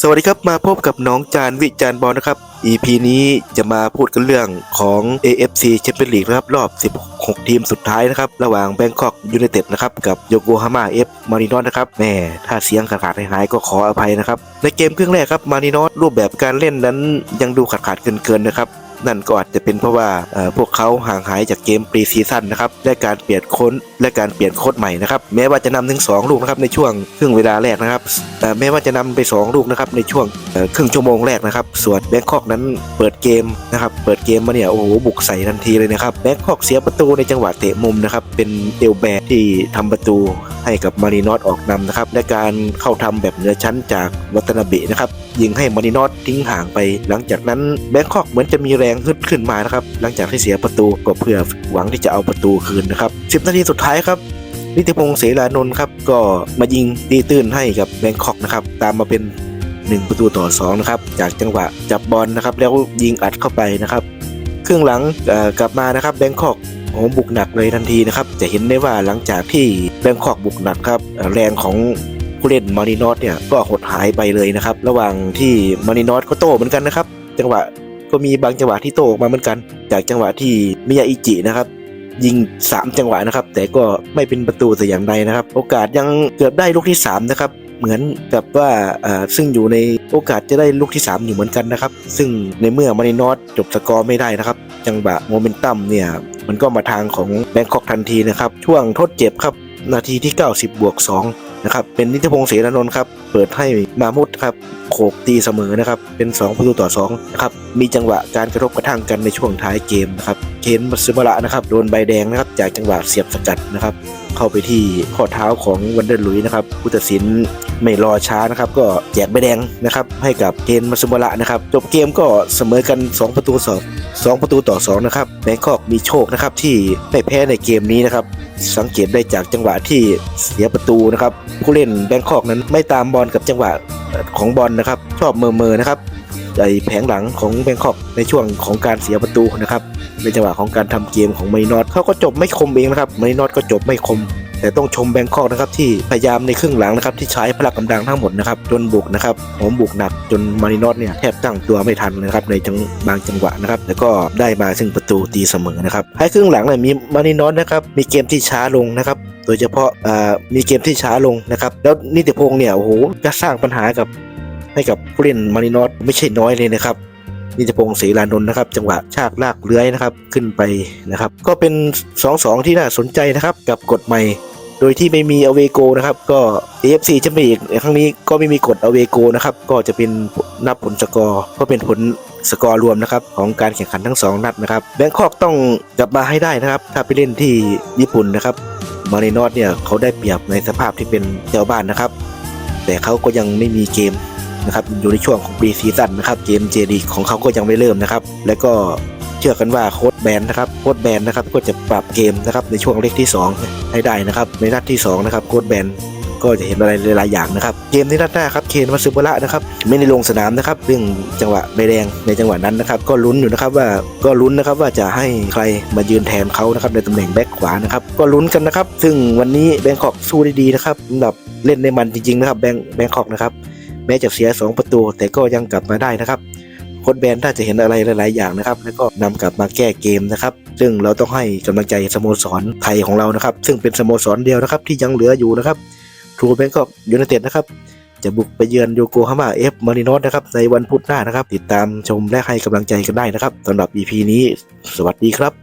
สวัสดีครับมาพบกับน้องจานวิจารบอลนะครับ EP นี้จะมาพูดกันเรื่องของ AFC Champions League นะครับรอบ 16 ทีมสุดท้ายนะครับ ระหว่าง Bangkok United นะครับกับ Yokohama F Marinos นะครับแหม่ถ้าเสียงขาดขาดหายก็ขออภัยนะครับ ในเกมครึ่งแรกครับ Marinos รูปแบบการเล่นนั้นยังดูขาดขาดเกินๆนะครับ นั่นก็อาจจะเป็นเพราะว่าพวกเขาห่างหายจากเกมปรีซีซั่นนะครับและการเปลี่ยนโค้ดและการเปลี่ยนโค้ดใหม่นะครับแม้ว่าจะนำถึงสองลูกนะครับในช่วงครึ่งเวลาแรกนะครับแต่แม้ว่าจะนำไปสองลูกนะครับในช่วงครึ่งชั่วโมงแรกนะครับส่วนแบงคอกนั้นเปิดเกมนะครับเปิดเกมมาเนี่ยโอ้โหบุกใส่ทันทีเลยนะครับแบงคอกเสียประตูในจังหวะเตะมุมนะครับเป็นเอลแบร์ที่ทำประตูให้กับมารีนอสออกนำนะครับและการเข้าทำแบบเหนือชั้นจากวัตนาเบะนะครับยิงให้มารินอสทิ้งห่างไป หลังจากนั้นแบงคอกเหมือนจะมีแรงขึ้นขึ้นมานะครับหลังจากที่เสียประตูก็เพื่อหวังที่จะเอาประตูคืนนะครับ 10 นาทีสุดท้ายครับนิติพงศ์เสรานนท์ครับก็มายิงตีตื้นให้กับแบงคอกนะครับตามมาเป็น 1 ประตูต่อ2นะครับจากจังหวะจับบอลนะครับแล้วยิงอัดเข้าไปนะครับครึ่งหลังกลับมานะครับแบงคอกโอ้บุกหนักเลยทันทีนะครับ จะเห็นได้ว่าหลังจากที่แบงคอกบุกหนักครับแรงของผู้เล่นมารินอสเนี่ยก็หดหายไปเลยนะครับ ระหว่างที่มารินอสก็โต้เหมือนกันนะครับ จังหวะ ก็มีบางจังหวะที่โตออกมาเหมือนกัน จากจังหวะที่มิยาอิจินะครับยิง 3 จังหวะนะครับ แต่ก็ไม่เป็นประตูแต่อย่างใดนะครับ โอกาสยังเกือบได้ลูกที่ 3 นะครับ เหมือนกับว่าซึ่งอยู่ในโอกาสจะได้ลูกที่ 3 อยู่เหมือนกันนะครับ ซึ่งในเมื่อมารินอสจบสกอร์ไม่ได้นะครับ จังหวะโมเมนตัมเนี่ย มันก็มาทางของแบงคอกทันทีนะครับ ช่วงทดเจ็บครับ นาทีที่ 90บวก2 นะครับเป็นนิติพงศ์เสรานนท์ครับเปิดให้มามุดครับโขกตีเสมอนะครับเป็น 2 ประตูต่อ2นะครับมีจังหวะการกระทบกระทั่งกันในช่วงท้ายเกมนะครับเคนมัตสึบะระนะครับโดนใบแดงนะครับจากจังหวะเสียบสกัดนะครับเข้าไปที่ข้อเท้าของวันเดอร์ลุยนะครับผู้ตัดสินไม่รอช้านะครับก็แจกใบแดงนะครับให้กับเคนมัตสึบะระนะครับจบเกมก็เสมอกัน 2 ประตูสองสองประตูต่อ2นะครับแบงคอกมีโชคนะครับที่ไม่แพ้ในเกมนี้นะครับ สังเกตได้จากจังหวะที่เสียประตูนะครับ ผู้เล่นแบงคอกนั้นไม่ตามบอลกับจังหวะของบอลนะครับ ชอบเมอเมอนะครับไอแผงหลังของแบงคอกในช่วงของการเสียประตูนะครับในจังหวะของการทำเกมของไมนอตเขาก็จบไม่คมเองนะครับไมนอตก็จบไม่คม แต่ต้องชมแบงคอกนะครับที่พยายามในครึ่งหลังนะครับที่ใช้พละกำลังทั้งหมดนะครับจนบุกนะครับผมบุกหนักจนมารินอตเนี่ยแทบตั้งตัวไม่ทันนะครับในจังบางจังหวะนะครับแล้วก็ได้มาซึ่งประตูตีเสมอนะครับให้ครึ่งหลังเนี่ยมีมารินอตนะครับมีเกมที่ช้าลงนะครับโดยเฉพาะมีเกมที่ช้าลงนะครับแล้วนิติพงศ์เนี่ยโอ้โหจะสร้างปัญหากับให้กับผู้เล่นมารินอสไม่ใช่น้อยเลยนะครับนิติพงศ์ศรีลานนท์นะครับ จังหวะชากลากเลื้อยนะครับขึ้นไปนะครับ ก็เป็น 2-2 ที่น่าสนใจนะครับกับกฎใหม่ โดยที่ไม่มีอเวโกนะครับ ก็ AFC จะไม่อีกครั้งนี้ก็ไม่มีกฎอเวโกนะครับ ก็จะเป็นนับผลสกอร์ก็เป็นผลสกอร์รวมนะครับของการแข่งขันทั้งสองนัดนะครับแบงคอกต้องกลับมาให้ได้นะครับ ถ้าไปเล่นที่ญี่ปุ่นนะครับมารินอสเนี่ยเขาได้เปรียบในสภาพที่เป็นเจ้าบ้านนะครับ แต่เขาก็ยังไม่มีเกมนะครับอยู่ในช่วงของปีซีซั่นนะครับเกมเจดีของเขาก็ยังไม่เริ่มนะครับ แล้วก็ เชื่อกันว่าโค้ดแบนนะครับโค้ดแบนนะครับก็จะปรับเกมนะครับในช่วงเลขที่ 2 ให้ได้นะครับในนัดที่2นะครับโค้ดแบนก็จะเห็นอะไรหลายอย่างนะครับ เกมในนัดหน้าครับเคนวัตสึบะระนะครับไม่ได้ลงสนามนะครับเรื่องจังหวะใบแดงในจังหวะนั้นนะครับ ก็ลุ้นอยู่นะครับว่าก็ลุ้นนะครับว่าจะให้ใครมายืนแทนเขานะครับในตำแหน่งแบ็คขวานะครับก็ลุ้นกันนะครับ ซึ่งวันนี้แบงคอกสู้ได้ดีนะครับสำหรับเล่นในมันจริงๆนะครับแบงแบงคอกนะครับแม้จะเสีย 2 ประตูแต่ก็ยังกลับมาได้นะครับ โค้ดแบนถ้าจะเห็นอะไรหลาย ๆ อย่างนะครับ แล้วก็นำกลับมาแก้เกมนะครับ ซึ่งเราต้องให้กำลังใจสโมสรไทยของเรานะครับ ซึ่งเป็นสโมสรเดียวนะครับที่ยังเหลืออยู่นะครับทรูแบงก็ยูไนเต็ดนะครับจะบุกไปเยือนโยโกฮาม่าเอฟมารินอสนะครับในวันพุธหน้านะครับ ติดตามชมและให้กำลังใจกันได้นะครับสำหรับ EP นี้ สวัสดีครับ